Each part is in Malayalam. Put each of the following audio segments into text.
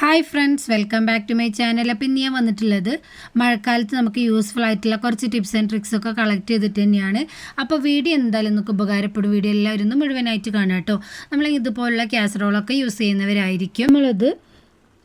Hi friends welcome back to my channel അപ്പം ഇന്ന് ഞാൻ വന്നിട്ടുള്ളത് മഴക്കാലത്ത് നമുക്ക് യൂസ്ഫുൾ ആയിട്ടുള്ള കുറച്ച് ടിപ്സ് ആൻഡ് ട്രിക്സ് ഒക്കെ കളക്ട് ചെയ്തിട്ട് തന്നെയാണ്. അപ്പോൾ വീഡിയോ എന്തായാലും നമുക്ക് ഉപകാരപ്പെടും. വീഡിയോ എല്ലാവരും ഒന്ന് മുഴുവനായിട്ട് കാണാം കേട്ടോ. നമ്മൾ ഇതുപോലുള്ള കാസറോളൊക്കെ യൂസ് ചെയ്യുന്നവരായിരിക്കും. നമ്മളത്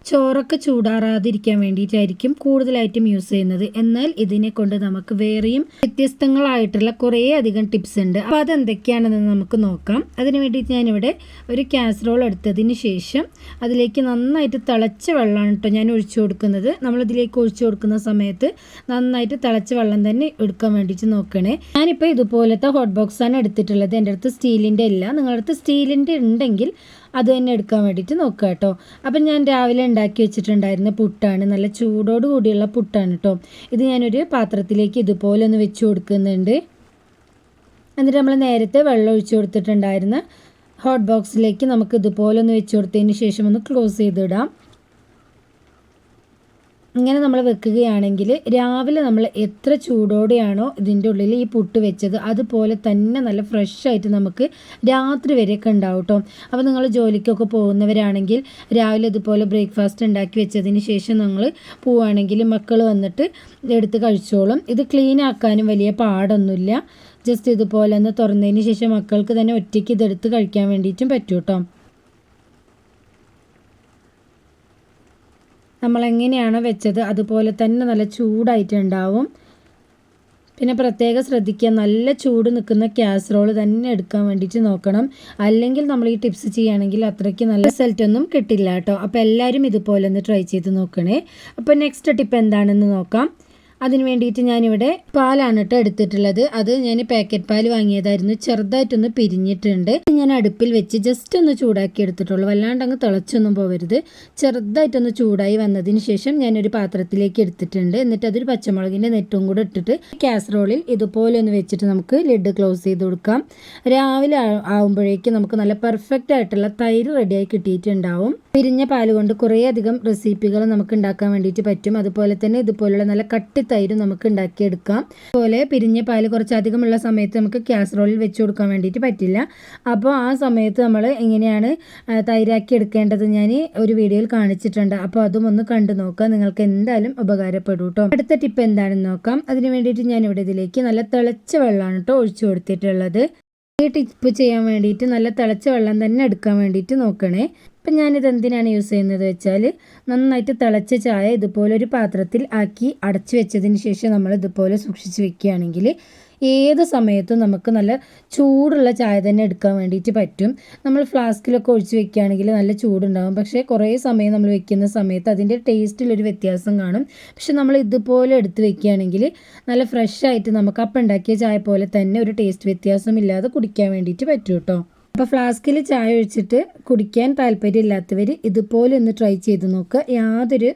ചോറൊക്കെ ചൂടാറാതിരിക്കാൻ വേണ്ടിയിട്ടായിരിക്കും കൂടുതലായിട്ടും യൂസ് ചെയ്യുന്നത്. എന്നാൽ ഇതിനെ കൊണ്ട് നമുക്ക് വേറെയും വ്യത്യസ്തങ്ങളായിട്ടുള്ള കുറേ അധികം ടിപ്സ് ഉണ്ട്. അപ്പോൾ അതെന്തൊക്കെയാണെന്ന് നമുക്ക് നോക്കാം. അതിന് വേണ്ടിയിട്ട് ഞാനിവിടെ ഒരു കാസറോൾ എടുത്തതിന് ശേഷം അതിലേക്ക് നന്നായിട്ട് തിളച്ച വെള്ളമാണ് കേട്ടോ ഞാൻ ഒഴിച്ചു കൊടുക്കുന്നത്. നമ്മളിതിലേക്ക് ഒഴിച്ചു കൊടുക്കുന്ന സമയത്ത് നന്നായിട്ട് തിളച്ച വെള്ളം തന്നെ എടുക്കാൻ വേണ്ടിയിട്ട് നോക്കണേ. ഞാനിപ്പോൾ ഇതുപോലത്തെ ഹോട്ട് ബോക്സാണ് എടുത്തിട്ടുള്ളത്. എന്റെ അടുത്ത് സ്റ്റീലിന്റെ ഇല്ല. നിങ്ങളുടെ അടുത്ത് സ്റ്റീലിന്റെ ഉണ്ടെങ്കിൽ അത് തന്നെ എടുക്കാൻ വേണ്ടിയിട്ട് നോക്കുക കേട്ടോ. അപ്പം ഞാൻ രാവിലെ ഉണ്ടാക്കി വെച്ചിട്ടുണ്ടായിരുന്ന പുട്ടാണ്. നല്ല ചൂടോട് കൂടിയുള്ള പുട്ടാണ് കേട്ടോ. ഇത് ഞാനൊരു പാത്രത്തിലേക്ക് ഇതുപോലെ ഒന്ന് വെച്ച് കൊടുക്കുന്നുണ്ട്. എന്നിട്ട് നമ്മൾ നേരത്തെ വെള്ളം ഒഴിച്ചു കൊടുത്തിട്ടുണ്ടായിരുന്ന ഹോട്ട് ബോക്സിലേക്ക് നമുക്ക് ഇതുപോലെ ഒന്ന് വെച്ച് കൊടുത്തതിന് ശേഷം ഒന്ന് ക്ലോസ് ചെയ്തിടാം ഇങ്ങനെ നമ്മൾ വെക്കുകയാണെങ്കിൽ രാവിലെ നമ്മൾ എത്ര ചൂടോടെയാണോ ഇതിന്റെ ഉള്ളിൽ ഈ പുട്ട് വെച്ചത് അതുപോലെ തന്നെ നല്ല ഫ്രഷ് ആയിട്ട് നമുക്ക് രാത്രി വരെയൊക്കെ ഉണ്ടാവും കേട്ടോ അപ്പോൾ നിങ്ങൾ ജോലിക്കൊക്കെ പോകുന്നവരാണെങ്കിൽ രാവിലെ ഇതുപോലെ ബ്രേക്ക്ഫാസ്റ്റ് ഉണ്ടാക്കി വെച്ചതിന് ശേഷം നിങ്ങൾ പോവുകയാണെങ്കിൽ മക്കൾ വന്നിട്ട് എടുത്ത് കഴിച്ചോളും. ഇത് ക്ലീൻ ആക്കാനും വലിയ പാടൊന്നുമില്ല. ജസ്റ്റ് ഇതുപോലെ ഒന്ന് തുറന്നതിന് ശേഷം മക്കൾക്ക് തന്നെ ഒറ്റയ്ക്ക് ഇതെടുത്ത് കഴിക്കാൻ വേണ്ടിയിട്ടും പറ്റും നമ്മൾ എങ്ങനെയാണോ വെച്ചത് അതുപോലെ തന്നെ നല്ല ചൂടായിട്ടുണ്ടാവും. പിന്നെ പ്രത്യേകം ശ്രദ്ധിക്കുക നല്ല ചൂട് നിൽക്കുന്ന കാസറോൾ തന്നെ എടുക്കാൻ വേണ്ടിയിട്ട് നോക്കണം. അല്ലെങ്കിൽ നമ്മൾ ഈ ടിപ്സ് ചെയ്യുകയാണെങ്കിൽ അത്രയ്ക്ക് നല്ല റിസൾട്ട് ഒന്നും കിട്ടില്ല കേട്ടോ. അപ്പോൾ എല്ലാവരും ഇതുപോലെ ഒന്ന് ട്രൈ ചെയ്ത് നോക്കണേ. അപ്പോൾ നെക്സ്റ്റ് ടിപ്പ് എന്താണെന്ന് നോക്കാം. അതിന് വേണ്ടിയിട്ട് ഞാനിവിടെ പാലാണ് കേട്ടോ എടുത്തിട്ടുള്ളത്. അത് ഞാൻ പാക്കറ്റ് പാൽ വാങ്ങിയതായിരുന്നു. ചെറുതായിട്ടൊന്ന് പിരിഞ്ഞിട്ടുണ്ട്. ഞാൻ അടുപ്പിൽ വെച്ച് ജസ്റ്റ് ഒന്ന് ചൂടാക്കി എടുത്തിട്ടുള്ളൂ. വല്ലാണ്ട് അങ്ങ് തിളച്ചൊന്നും പോകരുത് ചെറുതായിട്ടൊന്ന് ചൂടായി വന്നതിന് ശേഷം ഞാനൊരു പാത്രത്തിലേക്ക് എടുത്തിട്ടുണ്ട്. എന്നിട്ട് അതൊരു പച്ചമുളകിന്റെ നെറ്റും കൂടെ ഇട്ടിട്ട് കാസറോളിൽ ഇതുപോലെ ഒന്ന് വെച്ചിട്ട് നമുക്ക് ലിഡ് ക്ലോസ് ചെയ്ത് കൊടുക്കാം. രാവിലെ ആവുമ്പോഴേക്കും നമുക്ക് നല്ല പെർഫെക്റ്റ് ആയിട്ടുള്ള തൈര് റെഡിയായി കിട്ടിയിട്ടുണ്ടാവും. പിരിഞ്ഞ പാൽ കൊണ്ട് കുറേയധികം റെസിപ്പികൾ നമുക്ക് ഉണ്ടാക്കാൻ വേണ്ടിയിട്ട് പറ്റും. അതുപോലെ തന്നെ ഇതുപോലുള്ള നല്ല കട്ടി തൈര് നമുക്ക് ഉണ്ടാക്കിയെടുക്കാം. അതുപോലെ പിരിഞ്ഞ പാൽ കുറച്ചധികമുള്ള സമയത്ത് നമുക്ക് കാസറോളിൽ വെച്ച് കൊടുക്കാൻ വേണ്ടിയിട്ട് പറ്റില്ല. അപ്പോൾ ആ സമയത്ത് നമ്മൾ എങ്ങനെയാണ് തൈരാക്കി എടുക്കേണ്ടത് ഞാൻ ഒരു വീഡിയോയിൽ കാണിച്ചിട്ടുണ്ട്. അപ്പോൾ അതും ഒന്ന് കണ്ടു നോക്കുക. നിങ്ങൾക്ക് എന്തായാലും ഉപകാരപ്പെടും കേട്ടോ അടുത്ത ടിപ്പ് എന്താണെന്ന് നോക്കാം. അതിന് വേണ്ടിയിട്ട് ഞാൻ ഇവിടെ ഇതിലേക്ക് നല്ല തിളച്ച വെള്ളമാണ് കേട്ടോ ഒഴിച്ചു കൊടുത്തിട്ടുള്ളത്. ഈ ടിപ്പ് ചെയ്യാൻ വേണ്ടിയിട്ട് നല്ല തിളച്ച വെള്ളം തന്നെ എടുക്കാൻ വേണ്ടിയിട്ട് നോക്കണേ. അപ്പം ഞാനിത് എന്തിനാണ് യൂസ് ചെയ്യുന്നത് വെച്ചാൽ നന്നായിട്ട് തിളച്ച ചായ ഇതുപോലെ ഒരു പാത്രത്തിൽ ആക്കി അടച്ചു വെച്ചതിന് ശേഷം നമ്മൾ ഇതുപോലെ സൂക്ഷിച്ച് വെക്കുകയാണെങ്കിൽ ഏത് സമയത്തും നമുക്ക് നല്ല ചൂടുള്ള ചായ തന്നെ എടുക്കാൻ വേണ്ടിയിട്ട് പറ്റും. നമ്മൾ ഫ്ലാസ്കിലൊക്കെ ഒഴിച്ച് വെക്കുകയാണെങ്കിൽ നല്ല ചൂടുണ്ടാകും പക്ഷേ കുറേ സമയം നമ്മൾ വെക്കുന്ന സമയത്ത് അതിന്റെ ടേസ്റ്റിലൊരു വ്യത്യാസം കാണും. പക്ഷെ നമ്മൾ ഇതുപോലെ എടുത്ത് വെക്കുകയാണെങ്കിൽ നല്ല ഫ്രഷ് ആയിട്ട് നമുക്ക് അപ്പം ഉണ്ടാക്കിയ ചായ പോലെ തന്നെ ഒരു ടേസ്റ്റ് വ്യത്യാസമില്ലാതെ കുടിക്കാൻ വേണ്ടിയിട്ട് പറ്റും കേട്ടോ. അപ്പോൾ ഫ്ലാസ്കിൽ ചായ ഒഴിച്ചിട്ട് കുടിക്കാൻ താല്പര്യമില്ലാത്തവർ ഇതുപോലെ ഒന്ന് ട്രൈ ചെയ്ത് നോക്കുക യാതൊരു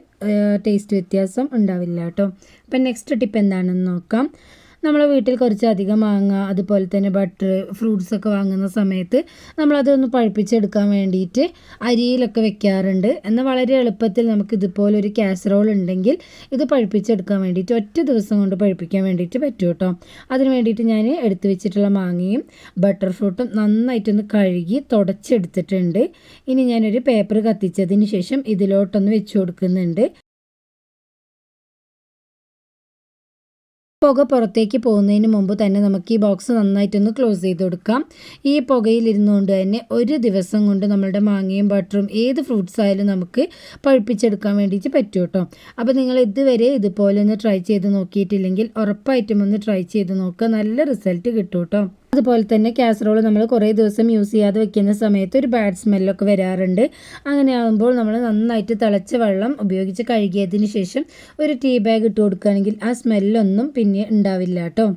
ടേസ്റ്റ് വ്യത്യാസം ഉണ്ടാവില്ല കേട്ടോ. അപ്പം നെക്സ്റ്റ് ടിപ്പ് എന്താണെന്ന് നോക്കാം. നമ്മൾ വീട്ടിൽ കുറച്ചധികം മാങ്ങ അതുപോലെ തന്നെ ബട്ടർ ഫ്രൂട്ട്സ് ഒക്കെ വാങ്ങുന്ന സമയത്ത് നമ്മളതൊന്ന് പഴുപ്പിച്ചെടുക്കാൻ വേണ്ടിയിട്ട് അരിയിലൊക്കെ വെക്കാറുണ്ട്. എന്നാൽ വളരെ എളുപ്പത്തിൽ നമുക്ക് ഇതുപോലൊരു കാസറോൾ ഉണ്ടെങ്കിൽ ഇത് പഴുപ്പിച്ചെടുക്കാൻ വേണ്ടിയിട്ട് ഒറ്റ ദിവസം കൊണ്ട് പഴുപ്പിക്കാൻ വേണ്ടിയിട്ട് പറ്റും കേട്ടോ. അതിന് വേണ്ടിയിട്ട് ഞാൻ എടുത്തു വെച്ചിട്ടുള്ള മാങ്ങയും ബട്ടർ ഫ്രൂട്ടും നന്നായിട്ടൊന്ന് കഴുകി തുടച്ചെടുത്തിട്ടുണ്ട്. ഇനി ഞാനൊരു പേപ്പർ കത്തിച്ചതിന് ശേഷം ഇതിലോട്ടൊന്ന് വെച്ച് കൊടുക്കുന്നുണ്ട്. പുക പുറത്തേക്ക് പോകുന്നതിന് മുമ്പ് തന്നെ നമുക്ക് ഈ ബോക്സ് നന്നായിട്ടൊന്ന് ക്ലോസ് ചെയ്ത് കൊടുക്കാം. ഈ പുകയിലിരുന്നുകൊണ്ട് തന്നെ ഒരു ദിവസം കൊണ്ട് നമ്മളുടെ മാങ്ങയും ബട്ടറും ഏത് ഫ്രൂട്ട്സ് ആയാലും നമുക്ക് പഴുപ്പിച്ചെടുക്കാൻ വേണ്ടിയിട്ട് പറ്റും കേട്ടോ അപ്പോൾ നിങ്ങൾ ഇതുവരെ ഇതുപോലെ ഒന്ന് ട്രൈ ചെയ്ത് നോക്കിയിട്ടില്ലെങ്കിൽ ഉറപ്പായിട്ടും ഒന്ന് ട്രൈ ചെയ്ത് നോക്കുക. നല്ല റിസൾട്ട് കിട്ടും കേട്ടോ അതുപോലെ തന്നെ കാസറോൾ നമ്മൾ കുറേ ദിവസം യൂസ് ചെയ്യാതെ വെക്കുന്ന സമയത്ത് ഒരു ബാഡ് സ്മെല്ലൊക്കെ വരാറുണ്ട്. അങ്ങനെ ആകുമ്പോൾ നമ്മൾ നന്നായിട്ട് തിളച്ച വെള്ളം ഉപയോഗിച്ച് കഴുകിയതിന് ശേഷം ഒരു ടീ ബാഗ് ഇട്ട് കൊടുക്കുകയാണെങ്കിൽ ആ സ്മെല്ലൊന്നും പിന്നെ ഉണ്ടാവില്ല കേട്ടോ.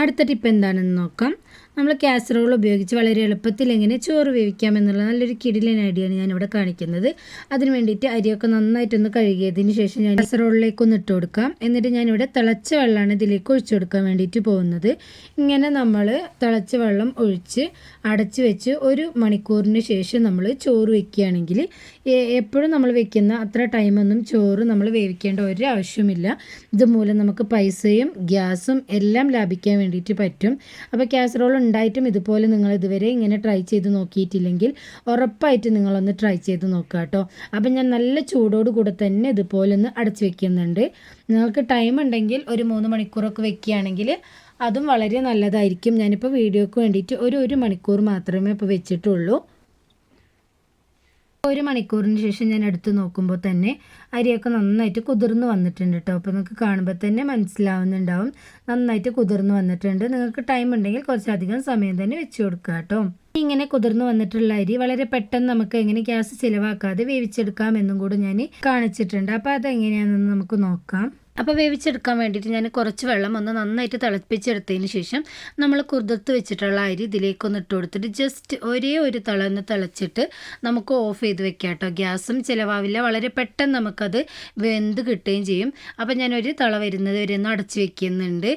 അടുത്ത ടിപ്പ് എന്താണെന്ന് നോക്കാം. നമ്മൾ കാസറോൾ ഉപയോഗിച്ച് വളരെ എളുപ്പത്തിൽ എങ്ങനെ ചോറ് വേവിക്കാം എന്നുള്ള നല്ലൊരു കിടിലൻ ഐഡിയയാണ് ഞാനിവിടെ കാണിക്കുന്നത്. അതിന് വേണ്ടിയിട്ട് അരിയൊക്കെ നന്നായിട്ടൊന്ന് കഴുകിയതിന് ശേഷം ഞാൻ കാസറോളിലേക്ക് ഒന്ന് ഇട്ട് കൊടുക്കാം. എന്നിട്ട് ഞാനിവിടെ തിളച്ച വെള്ളമാണ് ഇതിലേക്ക് ഒഴിച്ചു കൊടുക്കാൻ വേണ്ടിയിട്ട് പോകുന്നത്. ഇങ്ങനെ നമ്മൾ തിളച്ച വെള്ളം ഒഴിച്ച് അടച്ച് വെച്ച് ഒരു മണിക്കൂറിന് ശേഷം നമ്മൾ ചോറ് വെക്കുകയാണെങ്കിൽ എപ്പോഴും നമ്മൾ വെക്കുന്ന അത്ര ടൈമൊന്നും ചോറ് നമ്മൾ വേവിക്കേണ്ട ഒരു ആവശ്യമില്ല ഇതുമൂലം നമുക്ക് പൈസയും ഗ്യാസും എല്ലാം ലാഭിക്കാൻ വേണ്ടിയിട്ട് പറ്റും. അപ്പോൾ കാസറോൾ ഉണ്ടായിട്ടും ഇതുപോലെ നിങ്ങൾ ഇതുവരെ ഇങ്ങനെ ട്രൈ ചെയ്ത് നോക്കിയിട്ടില്ലെങ്കിൽ ഉറപ്പായിട്ട് നിങ്ങളൊന്ന് ട്രൈ ചെയ്ത് നോക്കുക കേട്ടോ അപ്പം ഞാൻ നല്ല ചൂടോട് കൂടെ തന്നെ ഇതുപോലെ ഒന്ന് അടച്ചു വെക്കുന്നുണ്ട്. നിങ്ങൾക്ക് ടൈം ഉണ്ടെങ്കിൽ ഒരു മൂന്ന് മണിക്കൂറൊക്കെ വെക്കുകയാണെങ്കിൽ അതും വളരെ നല്ലതായിരിക്കും. ഞാനിപ്പോൾ വീഡിയോക്ക് വേണ്ടിയിട്ട് ഒരു ഒരു മണിക്കൂർ മാത്രമേ ഇപ്പോൾ വെച്ചിട്ടുള്ളൂ. ഒരു മണിക്കൂറിന് ശേഷം ഞാൻ എടുത്ത് നോക്കുമ്പോൾ തന്നെ അരിയൊക്കെ നന്നായിട്ട് കുതിർന്ന് വന്നിട്ടുണ്ട് കേട്ടോ. അപ്പോൾ നിങ്ങൾക്ക് കാണുമ്പോൾ തന്നെ മനസ്സിലാവുന്നുണ്ടാവും. നന്നായിട്ട് കുതിർന്ന് വന്നിട്ടുണ്ട്. നിങ്ങൾക്ക് ടൈം ഉണ്ടെങ്കിൽ കുറച്ചധികം സമയം തന്നെ വെച്ച് കൊടുക്കുക കേട്ടോ. ഇങ്ങനെ കുതിർന്ന് വന്നിട്ടുള്ള അരി വളരെ പെട്ടെന്ന് നമുക്ക് എങ്ങനെ ഗ്യാസ് ചിലവാക്കാതെ വേവിച്ചെടുക്കാം എന്നും കൂടി ഞാൻ കാണിച്ചിട്ടുണ്ട്. അപ്പോൾ അതെങ്ങനെയാണെന്ന് നമുക്ക് നോക്കാം. അപ്പോൾ വേവിച്ചെടുക്കാൻ വേണ്ടിയിട്ട് ഞാൻ കുറച്ച് വെള്ളം ഒന്ന് നന്നായിട്ട് തിളപ്പിച്ചെടുത്തതിന് ശേഷം നമ്മൾ കുതിർത്ത് വെച്ചിട്ടുള്ള അരി ഇതിലേക്കൊന്ന് ഇട്ട് കൊടുത്തിട്ട് ജസ്റ്റ് ഒരേ ഒരു തള ഒന്ന് തിളച്ചിട്ട് നമുക്ക് ഓഫ് ചെയ്ത് വെക്കാം കേട്ടോ. ഗ്യാസും ചിലവാവില്ല. വളരെ പെട്ടെന്ന് നമുക്കത് വെന്ത് കിട്ടുകയും ചെയ്യും. അപ്പോൾ ഞാനൊരു തള വരുന്നത് വരെ ഒന്ന് അടച്ച് വെക്കുന്നുണ്ട്.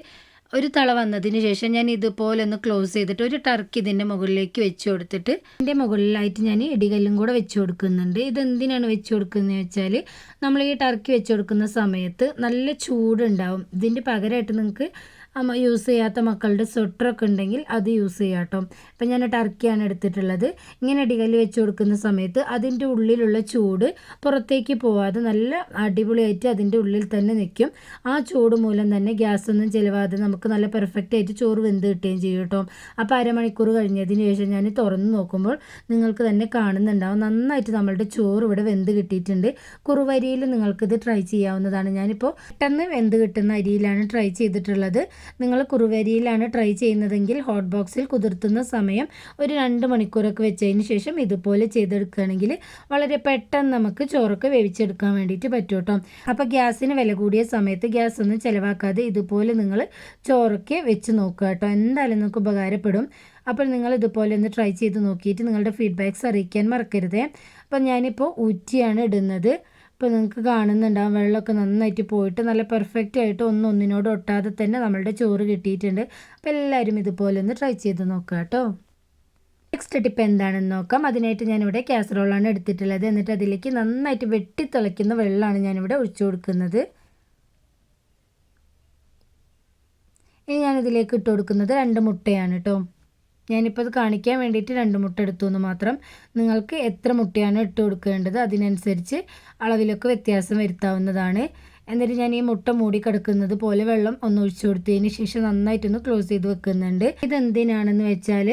ഒരു തള വന്നതിന് ശേഷം ഞാൻ ഇതുപോലെ ഒന്ന് ക്ലോസ് ചെയ്തിട്ട് ഒരു ടർക്കി ഇതിന്റെ മുകളിലേക്ക് വെച്ച് കൊടുത്തിട്ട് ഇതിന്റെ മുകളിലായിട്ട് ഞാൻ ഇടികല്ലും കൂടെ വെച്ച് കൊടുക്കുന്നുണ്ട്. ഇതെന്തിനാണ് വെച്ച് കൊടുക്കുന്നത് വെച്ചാൽ നമ്മൾ ഈ ടർക്കി വെച്ച് കൊടുക്കുന്ന സമയത്ത് നല്ല ചൂടുണ്ടാവും. ഇതിന്റെ പകരമായിട്ട് നിങ്ങൾക്ക് യൂസ് ചെയ്യാത്ത മക്കളുടെ സ്വെറ്ററൊക്കെ ഉണ്ടെങ്കിൽ അത് യൂസ് ചെയ്യാം കേട്ടോ. അപ്പം ഞാൻ ടർക്കിയാണ് എടുത്തിട്ടുള്ളത്. ഇങ്ങനെ അടികല്ല് വെച്ച് കൊടുക്കുന്ന സമയത്ത് അതിന്റെ ഉള്ളിലുള്ള ചൂട് പുറത്തേക്ക് പോവാതെ നല്ല അടിപൊളിയായിട്ട് അതിന്റെ ഉള്ളിൽ തന്നെ നിൽക്കും. ആ ചൂട് മൂലം തന്നെ ഗ്യാസ് ഒന്നും ചിലവാതെ നമുക്ക് നല്ല പെർഫെക്റ്റ് ആയിട്ട് ചോറ് വെന്ത് കിട്ടുകയും ചെയ്യും കേട്ടോ. അപ്പോൾ അരമണിക്കൂർ കഴിഞ്ഞതിന് ശേഷം ഞാൻ തുറന്ന് നോക്കുമ്പോൾ നിങ്ങൾക്ക് തന്നെ കാണുന്നുണ്ടാവും. നന്നായിട്ട് നമ്മളുടെ ചോറ് ഇവിടെ വെന്ത് കിട്ടിയിട്ടുണ്ട്. കുറുവരിയിൽ നിങ്ങൾക്കിത് ട്രൈ ചെയ്യാവുന്നതാണ്. ഞാനിപ്പോൾ പെട്ടെന്ന് വെന്ത് കിട്ടുന്ന അരിയിലാണ് ട്രൈ ചെയ്തിട്ടുള്ളത്. നിങ്ങൾ കുറുവരിയിലാണ് ട്രൈ ചെയ്യുന്നതെങ്കിൽ ഹോട്ട് ബോക്സിൽ കുതിർത്തുന്ന സമയം ഒരു രണ്ട് മണിക്കൂറൊക്കെ വെച്ചതിന് ശേഷം ഇതുപോലെ ചെയ്തെടുക്കുകയാണെങ്കിൽ വളരെ പെട്ടെന്ന് നമുക്ക് ചോറൊക്കെ വേവിച്ചെടുക്കാൻ വേണ്ടിയിട്ട് പറ്റും കേട്ടോ അപ്പോൾ ഗ്യാസിന് വില കൂടിയ സമയത്ത് ഗ്യാസ് ഒന്നും ചിലവാക്കാതെ ഇതുപോലെ നിങ്ങൾ ചോറൊക്കെ വെച്ച് നോക്കുക കേട്ടോ എന്തായാലും നിങ്ങൾക്ക് ഉപകാരപ്പെടും. അപ്പോൾ നിങ്ങൾ ഇതുപോലെ ഒന്ന് ട്രൈ ചെയ്ത് നോക്കിയിട്ട് നിങ്ങളുടെ ഫീഡ്ബാക്ക്സ് അറിയിക്കാൻ മറക്കരുതേ. അപ്പം ഞാനിപ്പോൾ ഊറ്റിയാണ് ഇടുന്നത്. ഇപ്പോൾ നിങ്ങൾക്ക് കാണുന്നുണ്ടാവും. വെള്ളമൊക്കെ നന്നായിട്ട് പോയിട്ട് നല്ല പെർഫെക്റ്റ് ആയിട്ട് ഒന്നും ഒന്നിനോട് ഒട്ടാതെ തന്നെ നമ്മളുടെ ചോറ് കിട്ടിയിട്ടുണ്ട്. അപ്പോൾ എല്ലാവരും ഇതുപോലെ ഒന്ന് ട്രൈ ചെയ്ത് നോക്കുക കേട്ടോ. നെക്സ്റ്റ് ടിപ്പ് എന്താണെന്ന് നോക്കാം. അതിനായിട്ട് ഞാനിവിടെ കാസറോളാണ് എടുത്തിട്ടുള്ളത്. എന്നിട്ട് അതിലേക്ക് നന്നായിട്ട് വെട്ടി തിളയ്ക്കുന്ന വെള്ളമാണ് ഞാനിവിടെ ഒഴിച്ചു കൊടുക്കുന്നത്. ഇനി ഞാനിതിലേക്ക് ഇട്ട് കൊടുക്കുന്നത് രണ്ട് മുട്ടയാണ് കേട്ടോ. ഞാനിപ്പോൾ അത് കാണിക്കാൻ വേണ്ടിയിട്ട് രണ്ട് മുട്ട എടുത്തു എന്ന് മാത്രം. നിങ്ങൾക്ക് എത്ര മുട്ടയാണ് ഇട്ട് കൊടുക്കേണ്ടത് അതിനനുസരിച്ച് അളവിലൊക്കെ വ്യത്യാസം വരുത്താവുന്നതാണ്. എന്നിട്ട് ഞാൻ ഈ മുട്ട മൂടി കിടക്കുന്നത് പോലെ വെള്ളം ഒന്ന് ഒഴിച്ചു കൊടുത്തതിന് ശേഷം നന്നായിട്ടൊന്ന് ക്ലോസ് ചെയ്ത് വെക്കുന്നുണ്ട്. ഇതെന്തിനാണെന്ന് വെച്ചാൽ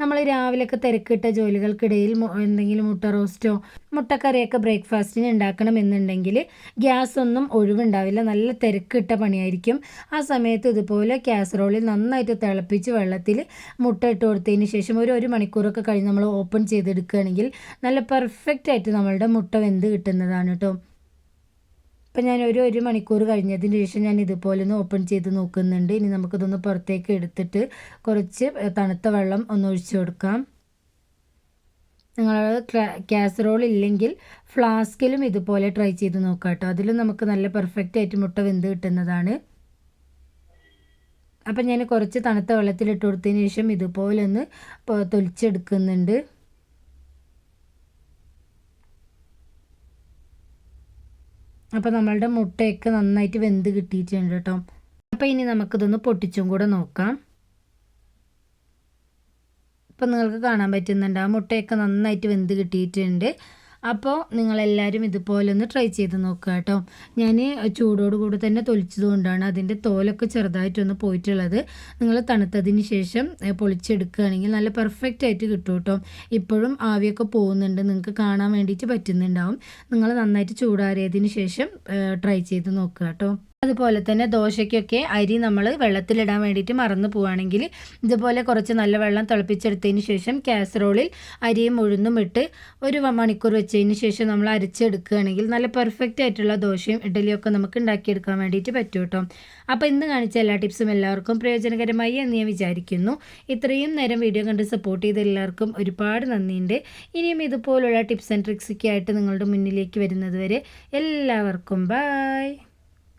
നമ്മൾ രാവിലെയൊക്കെ തിരക്കിട്ട ജോലികൾക്കിടയിൽ എന്തെങ്കിലും മുട്ട റോസ്റ്റോ മുട്ടക്കറിയൊക്കെ ബ്രേക്ക്ഫാസ്റ്റിന് ഉണ്ടാക്കണം എന്നുണ്ടെങ്കിൽ ഗ്യാസ് ഒന്നും ഒഴിവുണ്ടാവില്ല. നല്ല തിരക്കിട്ട പണിയായിരിക്കും. ആ സമയത്ത് ഇതുപോലെ കാസറോളിൽ നന്നായിട്ട് തിളപ്പിച്ച് വെള്ളത്തിൽ മുട്ട ഇട്ട് കൊടുത്തതിന് ശേഷം ഒരു ഒരു മണിക്കൂറൊക്കെ കഴിഞ്ഞ് നമ്മൾ ഓപ്പൺ ചെയ്തെടുക്കുകയാണെങ്കിൽ നല്ല പെർഫെക്റ്റ് ആയിട്ട് നമ്മളുടെ മുട്ട വെന്ത് കിട്ടുന്നതാണ് കേട്ടോ അപ്പം ഞാൻ ഒരു ഒരു മണിക്കൂർ കഴിഞ്ഞതിന് ശേഷം ഞാൻ ഇതുപോലെ ഒന്ന് ഓപ്പൺ ചെയ്ത് നോക്കുന്നുണ്ട്. ഇനി നമുക്കിതൊന്ന് പുറത്തേക്ക് എടുത്തിട്ട് കുറച്ച് തണുത്ത വെള്ളം ഒന്ന് ഒഴിച്ചു കൊടുക്കാം. നിങ്ങൾ കാസറോൾ ഇല്ലെങ്കിൽ ഫ്ലാസ്കിലും ഇതുപോലെ ട്രൈ ചെയ്ത് നോക്കാം കേട്ടോ അതിലും നമുക്ക് നല്ല പെർഫെക്റ്റ് ആയിട്ട് മുട്ട വെന്ത് കിട്ടുന്നതാണ്. അപ്പം ഞാൻ കുറച്ച് തണുത്ത വെള്ളത്തിൽ ഇട്ട് കൊടുത്തതിന് ശേഷം ഇതുപോലെ ഒന്ന് തൊലിച്ചെടുക്കുന്നുണ്ട്. അപ്പോൾ നമ്മളുടെ മുട്ടയൊക്കെ നന്നായിട്ട് വെന്ത് കിട്ടിയിട്ടുണ്ട് കേട്ടോ. അപ്പോൾ ഇനി നമുക്കിതൊന്ന് പൊട്ടിച്ചും കൂടെ നോക്കാം. ഇപ്പം നിങ്ങൾക്ക് കാണാൻ പറ്റുന്നുണ്ട് ആ മുട്ടയൊക്കെ നന്നായിട്ട് വെന്ത് കിട്ടിയിട്ടുണ്ട്. അപ്പോൾ നിങ്ങളെല്ലാവരും ഇതുപോലെ ഒന്ന് ട്രൈ ചെയ്ത് നോക്കുക കേട്ടോ. ഞാൻ ചൂടോട് കൂടി തന്നെ തൊലിച്ചതുകൊണ്ടാണ് അതിന്റെ തോലൊക്കെ ചെറുതായിട്ടൊന്ന് പോയിട്ടുള്ളത്. നിങ്ങൾ തണുത്തതിന് ശേഷം പൊളിച്ചെടുക്കുകയാണെങ്കിൽ നല്ല പെർഫെക്റ്റ് ആയിട്ട് കിട്ടും കേട്ടോ. ഇപ്പോഴും ആവിയൊക്കെ പോകുന്നുണ്ട്. നിങ്ങൾക്ക് കാണാൻ വേണ്ടിയിട്ട് പറ്റുന്നുണ്ടാവും. നിങ്ങൾ നന്നായിട്ട് ചൂടാറിയതിന് ശേഷം ട്രൈ ചെയ്ത് നോക്കുക കേട്ടോ. അതുപോലെ തന്നെ ദോശയ്ക്കൊക്കെ അരി നമ്മൾ വെള്ളത്തിലിടാൻ വേണ്ടിയിട്ട് മറന്നു പോവുകയാണെങ്കിൽ ഇതുപോലെ കുറച്ച് നല്ല വെള്ളം തിളപ്പിച്ചെടുത്തതിന് ശേഷം കാസറോളിൽ അരിയും ഉഴുന്നും ഇട്ട് ഒരു മണിക്കൂർ വെച്ചതിന് ശേഷം നമ്മൾ അരച്ചെടുക്കുകയാണെങ്കിൽ നല്ല പെർഫെക്റ്റ് ആയിട്ടുള്ള ദോശയും ഇഡലിയും ഒക്കെ നമുക്ക് ഉണ്ടാക്കിയെടുക്കാൻ വേണ്ടിയിട്ട് പറ്റും കേട്ടോ. അപ്പോൾ ഇന്ന് കാണിച്ച എല്ലാ ടിപ്സും എല്ലാവർക്കും പ്രയോജനകരമായി എന്ന് ഞാൻ വിചാരിക്കുന്നു. ഇത്രയും നേരം വീഡിയോ കണ്ട് സപ്പോർട്ട് ചെയ്ത എല്ലാവർക്കും ഒരുപാട് നന്ദിയുണ്ട്. ഇനിയും ഇതുപോലുള്ള ടിപ്സ് ആൻഡ് ട്രിക്സൊക്കെ ആയിട്ട് നിങ്ങളുടെ മുന്നിലേക്ക് വരുന്നത് വരെ എല്ലാവർക്കും ബായ്